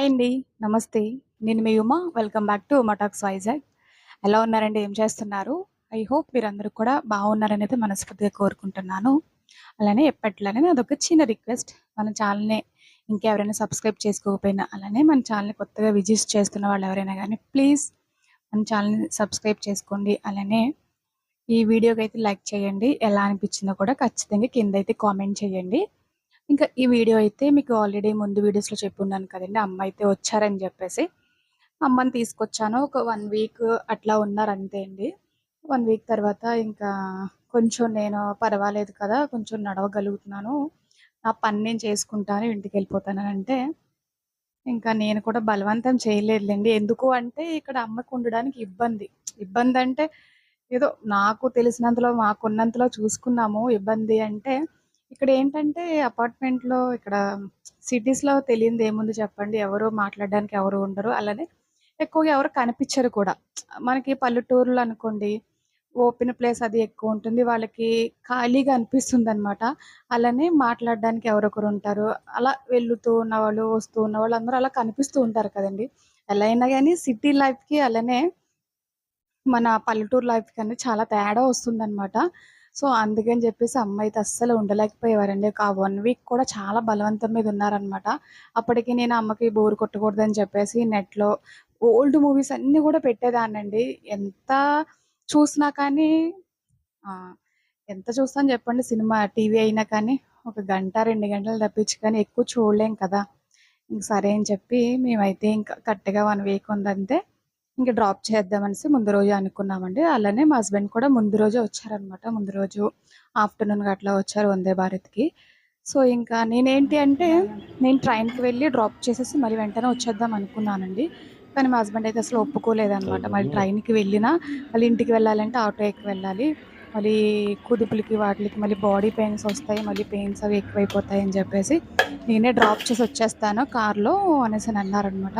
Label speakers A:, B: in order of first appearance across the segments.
A: Hi అండి. నమస్తే. నేను మీ Uma welcome back to Uma talks Vizag. ఎలా ఉన్నారండి? ఏం చేస్తున్నారు? ఐ హోప్ మీరందరూ కూడా బాగున్నారనేది మనస్ఫూర్తిగా కోరుకుంటున్నాను. అలానే ఎప్పట్లానే అదొక చిన్న రిక్వెస్ట్. మన ఛానెల్‌ని ఇంకెవరైనా సబ్స్క్రైబ్ చేసుకోకపోయినా, అలానే మన ఛానల్ని కొత్తగా విజిట్ చేస్తున్న వాళ్ళు ఎవరైనా కానీ ప్లీజ్ మన ఛానల్ని సబ్స్క్రైబ్ చేసుకోండి. అలానే ఈ వీడియోకైతే లైక్ చేయండి. ఎలా అనిపించిందో కూడా ఖచ్చితంగా కిందైతే కామెంట్ చేయండి. ఇంకా ఈ వీడియో అయితే మీకు ఆల్రెడీ ముందు వీడియోస్‌లో చెప్పున్నాను కదండి అమ్మ అయితే వచ్చారని చెప్పేసి అమ్మని తీసుకొచ్చాను. ఒక వన్ వీక్ అట్లా ఉన్నారు అంతే అండి. వన్ వీక్ తర్వాత ఇంకా కొంచెం నేను పర్వాలేదు కదా! కొంచెం నడవగలుగుతున్నాను. నా పని నేను చేసుకుంటాను. ఇంటికి వెళ్ళిపోతాను అంటే ఇంకా నేను కూడా బలవంతం చేయలేదులేండి ఎందుకు అంటే ఇక్కడ అమ్మకు ఉండడానికి ఇబ్బంది. ఇబ్బంది అంటే ఏదో నాకు తెలిసినంతలో మాకున్నంతలో చూసుకున్నాము. ఇబ్బంది అంటే ఇక్కడ ఏంటంటే అపార్ట్మెంట్‌లో ఇక్కడ సిటీస్‌లో ఏముంది చెప్పండి. ఎవరు మాట్లాడడానికి ఎవరు ఉండరు. అలానే ఎక్కువగా ఎవరు కనిపించరు కూడా. మనకి పల్లెటూరులో అనుకోండి ఓపెన్ ప్లేస్ అది ఎక్కువ ఉంటుంది వాళ్ళకి ఖాళీగా అనిపిస్తుంది అనమాట అలానే మాట్లాడడానికి ఎవరొకరు ఉంటారు. అలా వెళ్తూ ఉన్నవాళ్ళు, వస్తూ ఉన్నవాళ్ళు అందరూ అలా కనిపిస్తూ ఉంటారు కదండి ఎలా అయినా కానీ సిటీ లైఫ్‌కి అలానే మన పల్లెటూరు లైఫ్‌కి అనేది చాలా తేడా వస్తుందనమాట. సో, అందుకని చెప్పేసి అమ్మ అయితే అస్సలు ఉండలేకపోయేవారండి. ఒక ఆ వన్ వీక్ కూడా చాలా బలవంతం మీద ఉన్నారనమాట. అప్పటికి నేను అమ్మకి బోర్ కొట్టకూడదని చెప్పేసి నెట్‌లో ఓల్డ్ మూవీస్ అన్నీ కూడా పెట్టేదాన్నండి. ఎంత చూసినా కానీ ఎంత చూస్తాను చెప్పండి సినిమా టీవీ అయినా కానీ ఒక గంట, రెండు గంటలు తప్పించి కానీ ఎక్కువ చూడలేం కదా! ఇంక సరే అని చెప్పి మేమైతే ఇంకా కరెక్ట్‌గా వన్ వీక్ ఉందంతే. ఇంక డ్రాప్ చేద్దామనేసి ముందు రోజే అనుకున్నామండి. అలానే మా హస్బెండ్ కూడా ముందు రోజే వచ్చారనమాట. ముందు రోజు ఆఫ్టర్‌నూన్‌గా అట్లా వచ్చారు వందే భారత్‌కి. సో, ఇంకా నేనేంటి అంటే నేను ట్రైన్‌కి వెళ్ళి డ్రాప్ చేసేసి మళ్ళీ వెంటనే వచ్చేద్దాం అనుకున్నానండి. కానీ మా హస్బెండ్ అయితే అసలు ఒప్పుకోలేదనమాట. మళ్ళీ ట్రైన్‌కి వెళ్ళినా మళ్ళీ ఇంటికి వెళ్ళాలంటే ఆటో ఎక్కి వెళ్ళాలి. మళ్ళీ కుదుపులకి వాటిలకి మళ్ళీ బాడీ పెయిన్స్ వస్తాయి. మళ్ళీ పెయిన్స్ అవి ఎక్కువైపోతాయి అని చెప్పేసి నేనే డ్రాప్ చేసి వచ్చేస్తాను కార్‌లో అనేసని అన్నారనమాట.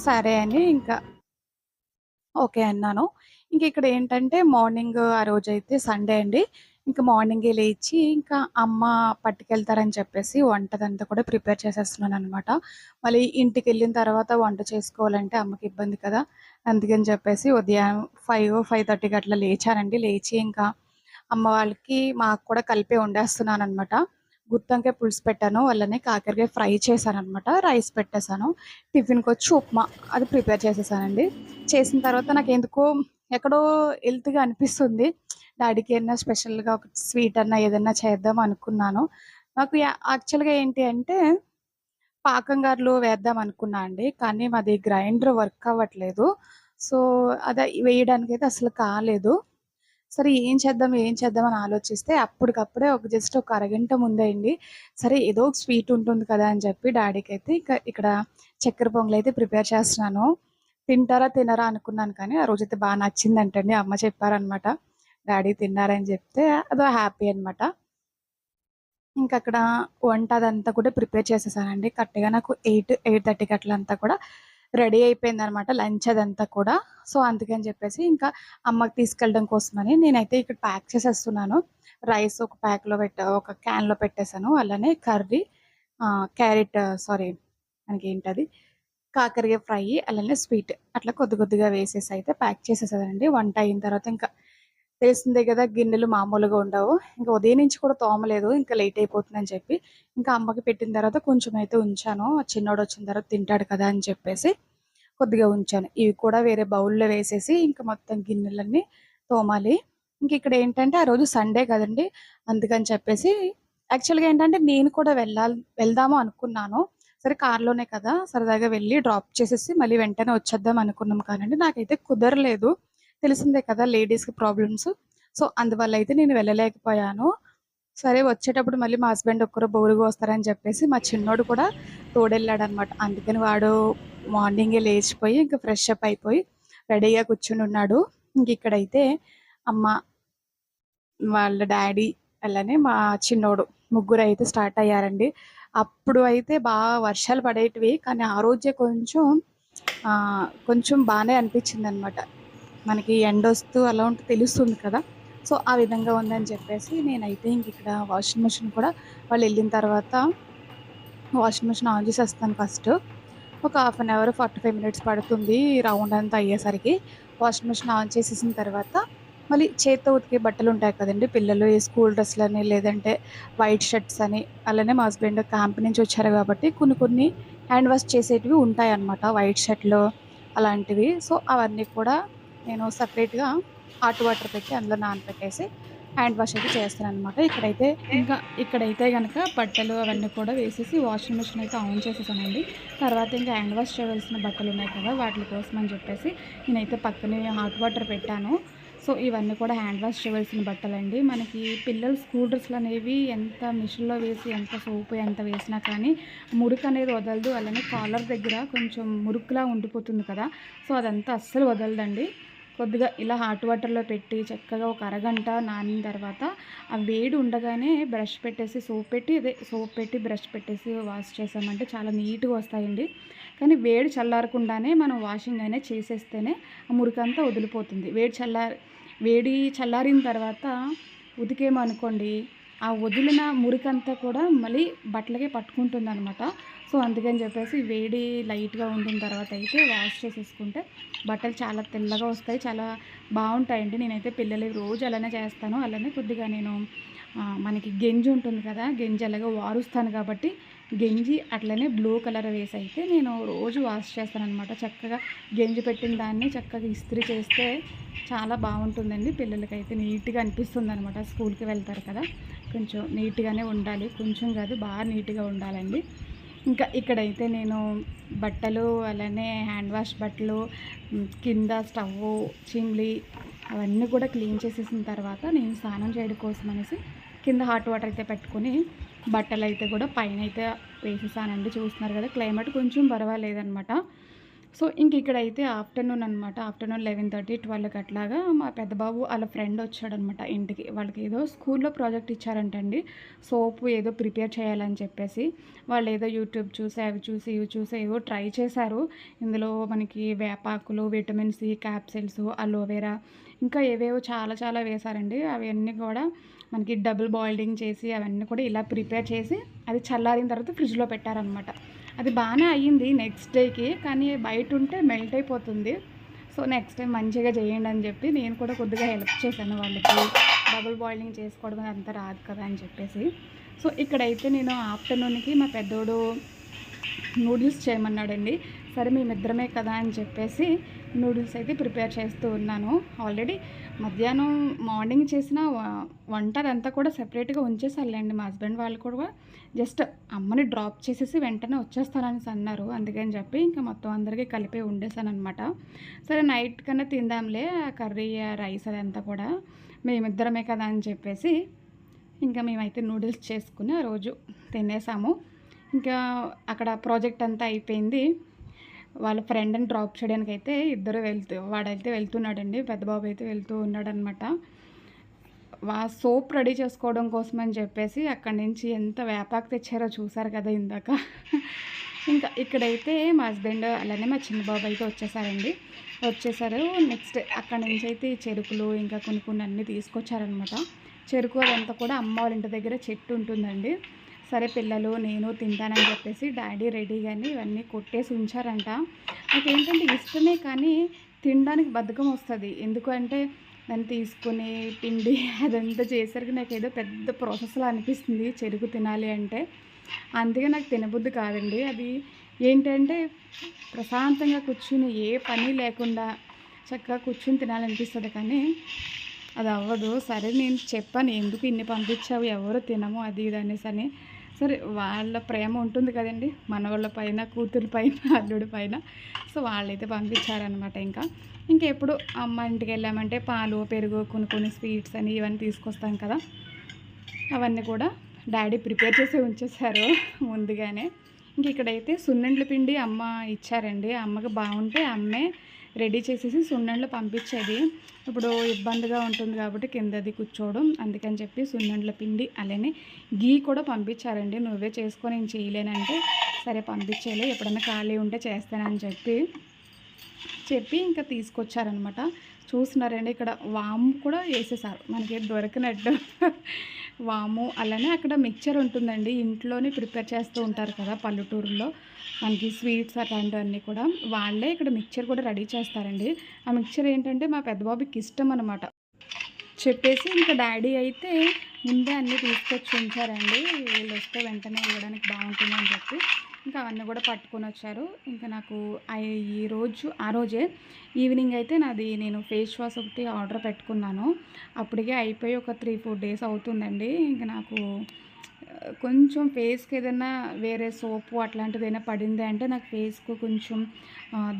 A: సరే అని ఇంకా ఓకే అన్నాను. ఇంక ఇక్కడ ఏంటంటే మార్నింగ్ ఆ రోజైతే సండే అండి. ఇంకా మార్నింగే లేచి ఇంకా అమ్మ పట్టుకెళ్తారని చెప్పేసి వంటదంతా కూడా ప్రిపేర్ చేసేస్తున్నాననమాట. మళ్ళీ ఇంటికి వెళ్ళిన తర్వాత వంట చేసుకోవాలంటే అమ్మకి ఇబ్బంది కదా! అందుకని చెప్పేసి ఉదయం 5, 5:30కి అట్లా లేచానండి. లేచి ఇంకా అమ్మ వాళ్ళకి, మాకు కూడా కలిపే వండేస్తున్నాననమాట. గుత్తంకాయ పులుసు పెట్టాను. అలానే కాకరకాయ ఫ్రై చేశాను అనమాట రైస్ పెట్టేసాను. టిఫిన్‌కొచ్చి ఉప్మా అది ప్రిపేర్ చేసేసానండి. చేసిన తర్వాత నాకు ఎందుకో ఎక్కడో హెల్త్‌గా అనిపిస్తుంది. డాడీకి ఏమన్నా స్పెషల్‌గా ఒక స్వీట్ అన్నా ఏదన్నా చేద్దాం అనుకున్నాను. నాకు యాక్చువల్‌గా ఏంటి అంటే పాకంగారులు వేద్దాం అనుకున్నా అండి. కానీ మాది గ్రైండర్ వర్క్ అవ్వట్లేదు. సో, అదే అయితే అసలు కాలేదు. సరే ఏం చేద్దాం, ఏం చేద్దాం అని ఆలోచిస్తే అప్పటికప్పుడే ఒక జస్ట్ ఒక అరగంట ముందే అండి. సరే ఏదో ఒక స్వీట్ ఉంటుంది కదా! అని చెప్పి డాడీకి ఇక ఇక్కడ చక్కెర పొంగలైతే ప్రిపేర్ చేస్తున్నాను. తింటారా, తినరా అనుకున్నాను కానీ ఆ రోజైతే బాగా నచ్చిందంటండి. అమ్మ చెప్పారనమాట. డాడీ తిన్నారని చెప్తే అదో హ్యాపీ అనమాట. ఇంకక్కడ వంట అదంతా కూడా ప్రిపేర్ చేసేసానండి. కరెక్ట్‌గా నాకు 8, 8:30కి అట్లా అంతా కూడా రెడీ అయిపోయిందనమాట. లంచ్ అదంతా కూడా. సో, అందుకని చెప్పేసి ఇంకా అమ్మకి తీసుకెళ్ళడం కోసమని నేనైతే ఇక్కడ ప్యాక్ చేసేస్తున్నాను. రైస్ ఒక ప్యాక్‌లో పెట్టా ఒక క్యాన్‌లో పెట్టేసాను. అలానే కర్రీ క్యారెట్ సారీ మనకి ఏంటది కాకరకాయ ఫ్రై అలానే స్వీట్ అట్లా కొద్ది కొద్దిగా వేసేసి అయితే ప్యాక్ చేసేసానండి. వంట అయిన తర్వాత ఇంకా తెలిసిందే కదా! గిన్నెలు మామూలుగా ఉండవు. ఇంకా ఉదయం నుంచి కూడా తోమలేదు. ఇంకా లేట్ అయిపోతుందని చెప్పి ఇంకా అమ్మకి పెట్టిన తర్వాత కొంచెం అయితే ఉంచాను. చిన్నోడు వచ్చిన తర్వాత తింటాడు కదా! అని చెప్పేసి కొద్దిగా ఉంచాను. ఇవి కూడా వేరే బౌల్‌లో వేసేసి ఇంకా మొత్తం గిన్నెలన్నీ తోమాలి. ఇంక ఇక్కడ ఏంటంటే ఆ రోజు సండే కదండి అందుకని చెప్పేసి యాక్చువల్‌గా ఏంటంటే నేను కూడా వెళ్ళాలి వెళ్దాము అనుకున్నాను. సరే కార్‌లోనే కదా! సరదాగా వెళ్ళి డ్రాప్ చేసేసి మళ్ళీ వెంటనే వచ్చేద్దాం అనుకున్నాం కానండి నాకైతే కుదరలేదు. తెలిసిందే కదా! లేడీస్‌కి ప్రాబ్లమ్స్. సో, అందువల్ల అయితే నేను వెళ్ళలేకపోయాను. సరే వచ్చేటప్పుడు మళ్ళీ మా హస్బెండ్ ఒక్కరు బోరుగా వస్తారని చెప్పేసి మా చిన్నోడు కూడా తోడెళ్ళాడు అనమాట అందుకని వాడు మార్నింగే లేచిపోయి ఇంకా ఫ్రెష్ అప్ అయిపోయి రెడీగా కూర్చొనున్నాడు. ఇంక ఇక్కడైతే అమ్మ వాళ్ళ డాడీ అలానే మా చిన్నోడు ముగ్గురు అయితే స్టార్ట్ అయ్యారండి. అప్పుడు అయితే బాగా వర్షాలు పడేటివి. కానీ ఆ రోజే కొంచెం కొంచెం బాగానే అనిపించింది అనమాట మనకి ఎండ వస్తూ అలా ఉంటే తెలుస్తుంది కదా! సో, ఆ విధంగా ఉందని చెప్పేసి నేనైతే ఇంకిక్కడ వాషింగ్ మిషన్ కూడా వాళ్ళు వెళ్ళిన తర్వాత వాషింగ్ మిషన్ ఆన్ చేసేస్తాను ఫస్ట్. ఒక half an hour forty five minutes పడుతుంది రౌండ్ అంతా అయ్యేసరికి వాషింగ్ మిషన్ ఆన్ చేసేసిన తర్వాత మళ్ళీ చేత్తో ఉతికే బట్టలు ఉంటాయి కదండి పిల్లలు ఈ స్కూల్ అని లేదంటే వైట్ షర్ట్స్ అని అలానే మా హస్బెండ్ క్యాంప్ నుంచి వచ్చారు కాబట్టి కొన్ని కొన్ని హ్యాండ్ వాష్ చేసేటివి ఉంటాయి అన్నమాట వైట్ షర్ట్లు అలాంటివి సో అవన్నీ కూడా నేను సపరేట్గా హాట్ వాటర్ పెట్టి అందులో నానపెట్టేసి హ్యాండ్ వాష్ అయితే చేస్తాను అనమాట ఇక్కడైతే ఇంకా ఇక్కడైతే కనుక బట్టలు అవన్నీ కూడా వేసేసి వాషింగ్ మిషన్ అయితే ఆన్ చేసేసానండి. తర్వాత ఇంకా హ్యాండ్ వాష్ చేయవలసిన బట్టలు ఉన్నాయి కదా వాటి కోసం అని చెప్పేసి నేనైతే పక్కనే హాట్ వాటర్ పెట్టాను. సో ఇవన్నీ కూడా హ్యాండ్ వాష్ చేయవలసిన బట్టలండి. మనకి పిల్లలు స్కూల్ డ్రెస్సులు అనేవి ఎంత మిషన్లో వేసి ఎంత సోపు ఎంత వేసినా కానీ మురికి అనేది వదలదు. అలానే కాలర్ దగ్గర కొంచెం మురుకులా ఉండిపోతుంది కదా. సో అదంతా అస్సలు వదలదండి. కొద్దిగా ఇలా హాట్ వాటర్లో పెట్టి చక్కగా ఒక అరగంట నానిన తర్వాత ఆ వేడి ఉండగానే బ్రష్ పెట్టేసి సోప్ పెట్టి అదే సోప్ పెట్టి బ్రష్ పెట్టేసి వాష్ చేసామంటే చాలా నీట్గా వస్తాయండి. కానీ వేడి చల్లారకుండానే మనం వాషింగ్ అనేది చేసేస్తేనే ఆ మురికంతా వదిలిపోతుంది. వేడి చల్లారి వేడి చల్లారిన తర్వాత ఉతికేమనుకోండి ఆ వదిలిన మురికంతా కూడా మళ్ళీ బట్టలకే పట్టుకుంటుంది అనమాట సో అందుకని చెప్పేసి వేడి లైట్గా ఉండిన తర్వాత అయితే వాష్ చేసేసుకుంటే బట్టలు చాలా తెల్లగా వస్తాయి చాలా బాగుంటాయండి. నేనైతే పిల్లలకి రోజు అలానే చేస్తాను. అలానే కొద్దిగా నేను మనకి గెంజి ఉంటుంది కదా గెంజి అలాగే వారుస్తాను కాబట్టి గెంజి అట్లనే బ్లూ కలర్ వేసి అయితే నేను రోజు వాష్ చేస్తాను అనమాట చక్కగా గెంజి పెట్టిన దాన్ని చక్కగా ఇస్త్రీ చేస్తే చాలా బాగుంటుందండి. పిల్లలకైతే నీట్గా అనిపిస్తుంది అనమాట స్కూల్కి వెళ్తారు కదా. కొంచెం నీట్గానే ఉండాలి. కొంచెం కాదు బాగా నీట్గా ఉండాలండి. ఇంకా ఇక్కడైతే నేను బట్టలు అలానే హ్యాండ్ వాష్ బట్టలు కింద స్టవ్ చిమ్లీ అవన్నీ కూడా క్లీన్ చేసేసిన తర్వాత నేను స్నానం చేయడం కోసం అనేసి కింద హాట్ వాటర్ అయితే పెట్టుకొని బట్టలు అయితే కూడా పైన అయితే వేసేసానండి. చూస్తున్నారు కదా క్లైమేట్ కొంచెం పర్వాలేదనమాట సో ఇంక ఇక్కడైతే ఆఫ్టర్నూన్ అనమాట ఆఫ్టర్నూన్ లెవెన్ థర్టీ ట్వెల్వ్కి అట్లాగా మా పెద్ద బాబు వాళ్ళ ఫ్రెండ్ వచ్చాడనమాట ఇంటికి. వాళ్ళకి ఏదో స్కూల్లో ప్రాజెక్ట్ ఇచ్చారంటండి. సోపు ఏదో ప్రిపేర్ చేయాలని చెప్పేసి వాళ్ళు ఏదో యూట్యూబ్ చూసి అవి చూసి ఇవి చూసి ఏవో ట్రై చేశారు. ఇందులో మనకి వేపాకులు vitamin C capsules aloe vera ఇంకా ఏవేవో చాలా చాలా వేశారండి. అవన్నీ కూడా మనకి డబుల్ బాయిలింగ్ చేసి అవన్నీ కూడా ఇలా ప్రిపేర్ చేసి అది చల్లారిన తర్వాత ఫ్రిడ్జ్లో పెట్టారనమాట అది బాగానే అయ్యింది నెక్స్ట్ డేకి కానీ బయట ఉంటే మెల్ట్ అయిపోతుంది. సో నెక్స్ట్ టైం మంచిగా చేయండి అని చెప్పి నేను కూడా కొద్దిగా హెల్ప్ చేశాను వాళ్ళకి. డబుల్ బాయిలింగ్ చేసుకోవడం అంత రాదు కదా అని చెప్పేసి. సో ఇక్కడైతే నేను ఆఫ్టర్నూన్కి మా పెద్దోడు నూడిల్స్ చేయమన్నాడండి. సరే మేమిద్దరమే కదా అని చెప్పేసి నూడిల్స్ అయితే ప్రిపేర్ చేస్తూ ఉన్నాను. ఆల్రెడీ మధ్యాహ్నం మార్నింగ్ చేసిన వంట అదంతా కూడా సెపరేట్గా ఉంచేసారులేండి మా హస్బెండ్ వాళ్ళు కూడా. జస్ట్ అమ్మని డ్రాప్ చేసేసి వెంటనే వచ్చేస్తానని అన్నారు. అందుకని చెప్పి ఇంకా మొత్తం అందరికీ కలిపి వండేసాను అనమాట సరే నైట్ కన్నా తిందాంలే ఆ కర్రీ ఆ రైస్ అదంతా కూడా మేమిద్దరమే కదా అని చెప్పేసి ఇంకా మేమైతే నూడిల్స్ చేసుకుని ఆ రోజు తినేసాము. ఇంకా అక్కడ ప్రాజెక్ట్ అంతా అయిపోయింది. వాళ్ళ ఫ్రెండ్ని డ్రాప్ చేయడానికి అయితే ఇద్దరు వెళ్తూ వాడైతే వెళ్తున్నాడండి పెద్ద బాబు అయితే వెళ్తూ ఉన్నాడనమాట వా సోప్ రెడీ చేసుకోవడం కోసం అని చెప్పేసి అక్కడి నుంచి ఎంత వేపాకు తెచ్చారో చూసారు కదా ఇందాక. ఇంకా ఇక్కడైతే మా హస్బెండ్ అలానే మా చిన్న బాబు అయితే వచ్చేసారండి. వచ్చేసారు నెక్స్ట్ అక్కడి నుంచి అయితే ఈ చెరుకులు ఇంకా కొన్ని కొన్ని అన్నీ తీసుకొచ్చారనమాట చెరుకు అదంతా కూడా అమ్మ వాళ్ళ ఇంటి దగ్గర చెట్టు ఉంటుందండి. సరే పిల్లలు నేను తింటానని చెప్పేసి డాడీ రెడీగాని ఇవన్నీ కొట్టేసి ఉంచారంట. నాకేంటంటే ఇష్టమే కానీ తినడానికి బద్ధకం వస్తుంది. ఎందుకంటే దాన్ని తీసుకుని పిండి అదంతా చేసరికి నాకు ఏదో పెద్ద ప్రాసెస్లా అనిపిస్తుంది చెరుకు తినాలి అంటే. అందుకే నాకు తినబుద్ధి కాదండి. అది ఏంటంటే ప్రశాంతంగా కూర్చుని ఏ పని లేకుండా చక్కగా కూర్చుని తినాలనిపిస్తుంది కానీ అది అవ్వదు. సరే నేను చెప్పాను ఎందుకు ఇన్ని పంపించావు? ఎవరు తినము? అది ఇది అనేసి అని సరే వాళ్ళ ప్రేమ ఉంటుంది కదండి. మనవాళ్ళ పైన కూతురు పైన అల్లుడి పైన. సో వాళ్ళైతే పంపించారనమాట ఇంకా. ఇంకా ఎప్పుడు అమ్మ ఇంటికి వెళ్ళామంటే పాలు పెరుగు కొన్ని కొన్ని స్వీట్స్ అని ఇవన్నీ తీసుకొస్తాం కదా. అవన్నీ కూడా డాడీ ప్రిపేర్ చేసి ఉంచేశారు ముందుగానే. ఇంక ఇక్కడైతే సున్నుండ్ల పిండి అమ్మ ఇచ్చారండి. అమ్మకి బాగుంటే అమ్మే. రెడీ చేసేసి సున్నుండ్లు పంపించేది. ఇప్పుడు ఇబ్బందిగా ఉంటుంది కాబట్టి కిందది కూర్చోవడం. అందుకని చెప్పి సున్నెండ్ల పిండి అలానే గీ కూడా పంపించారండి. నువ్వే చేసుకొని నేను చేయలేనంటే సరే పంపించేలే ఎప్పుడైనా ఖాళీ ఉంటే చేస్తానని చెప్పి. చెప్పి ఇంకా తీసుకొచ్చారనమాట చూస్తున్నారండి ఇక్కడ వాము కూడా వేసేసారు. మనకి దొరికినట్టు. వాము అలానే అక్కడ మిక్చర్ ఉంటుందండి. ఇంట్లోనే ప్రిపేర్ చేస్తూ ఉంటారు కదా పల్లెటూరులో. మనకి స్వీట్స్ అట్లాంటివన్నీ కూడా. వాళ్ళే ఇక్కడ మిక్చర్ కూడా రెడీ చేస్తారండి. ఆ మిక్చర్ ఏంటంటే మా పెద్దబాబుకి ఇష్టం అనమాట చెప్పేసి ఇంకా డాడీ అయితే ముందే అన్నీ తీసుకొచ్చి ఉంచారండి. వీళ్ళు వస్తే వెంటనే ఇవ్వడానికి బాగుంటుందని చెప్పి. ఇంకా అవన్నీ కూడా పట్టుకొని వచ్చారు. ఇంకా నాకు ఈ రోజు ఆ రోజే ఈవినింగ్ అయితే నాది నేను ఫేస్ వాష్ ఒకటి ఆర్డర్ పెట్టుకున్నాను. అప్పటికే అయిపోయి ఒక త్రీ ఫోర్ డేస్ అవుతుందండి. ఇంకా నాకు కొంచెం ఫేస్కి ఏదైనా వేరే సోపు అట్లాంటిది ఏదైనా పడింది అంటే నాకు ఫేస్కు కొంచెం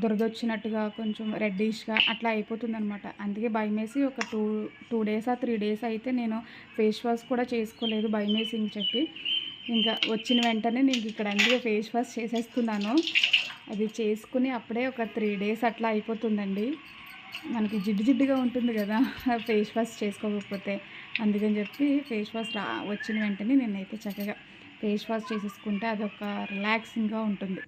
A: దురదొచ్చినట్టుగా కొంచెం రెడ్డిష్గా అట్లా అయిపోతుంది అనమాట అందుకే భయమేసి ఒక టూ టూ డేస్ ఆ త్రీ డేస్ అయితే నేను ఫేస్ వాష్ కూడా చేసుకోలేదు భయమేసి ఇంక చెప్పి. ఇంకా వచ్చిన వెంటనే నేను ఇక్కడ అందుకే ఫేస్ వాష్ చేసేస్తున్నాను. అది చేసుకుని అప్పుడే ఒక త్రీ డేస్ అట్లా అయిపోతుందండి. మనకి జిడ్డు జిడ్డుగా ఉంటుంది కదా ఫేస్ వాష్ చేసుకోకపోతే. అందుకని చెప్పి ఫేస్ వాష్ రా వచ్చిన వెంటనే నేనైతే చక్కగా ఫేస్ వాష్ చేసేసుకుంటే అదొక రిలాక్సింగ్గా ఉంటుంది.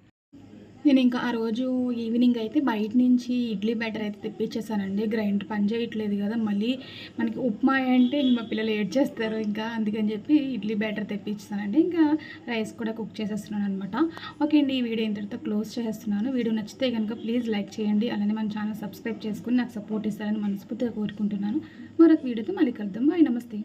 A: నేను ఇంకా ఆ రోజు ఈవినింగ్ అయితే బయట నుంచి ఇడ్లీ బ్యాటర్ అయితే తెప్పించేసానండి గ్రైండర్ పని చేయట్లేదు కదా మళ్ళీ మనకి ఉప్మా అంటే మా పిల్లలు ఏడ్ చేస్తారు ఇంకా అందుకని చెప్పి ఇడ్లీ బ్యాటర్ తెప్పించానండి ఇంకా రైస్ కూడా కుక్ చేసేస్తున్నాను అనమాట ఓకే అండి ఈ వీడియో ఇంతటితో క్లోజ్ చేసేస్తున్నాను. వీడియో నచ్చితే కనుక ప్లీజ్ లైక్ చేయండి. అలానే మన ఛానల్ సబ్స్క్రైబ్ చేసుకుని నాకు సపోర్ట్ ఇస్తారని మనస్ఫూర్తిగా కోరుకుంటున్నాను. మరొక వీడియోతో మళ్ళీ కలుద్దాం. బాయ్ నమస్తే.